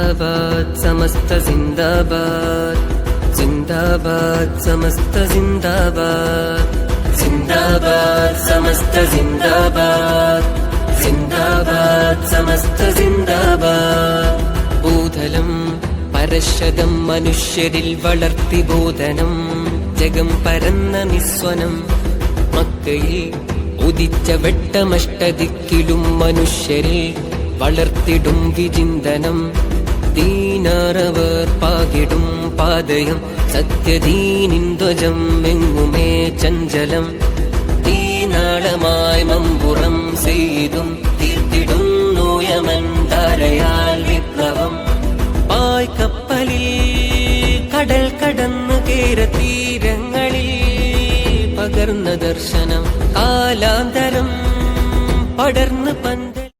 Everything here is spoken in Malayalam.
സിന്ദാബാദ് സമസ്ത സിന്ദാബാദ് സിന്ദാബാദ് സമസ്ത സിന്ദാബാദ് സിന്ദാബാദ് സമസ്ത സിന്ദാബാദ് സിന്ദാബാദ് സമസ്ത സിന്ദാബാദ് ഭൂതലം പരശതം മനുഷ്യരിൽ വളർത്തി ബോധനം. ജഗം പരന്ന നിസ്വനം മക്കയിൽ ഉദിച്ച വെട്ടമഷ്ടദിക്കിലും മനുഷ്യരിൽ വളർത്തിടും വിചിന്തനം. ദീനാറവർ പാകിടും പാതയം. സത്യദീനിന്ധ്വജം എങ്ങുമേ ചഞ്ചലം. തീനാളമായി മമ്പുറം ചെയ്തും തീർത്തിടും നോയമൻ ധാരയാൽ വിപ്ലവം. പായ്ക്കപ്പലിൽ കടൽ കടന്നു കേര തീരങ്ങളിൽ പകർന്ന ദർശനം. കാലാന്തരം പടർന്ന് പന്ത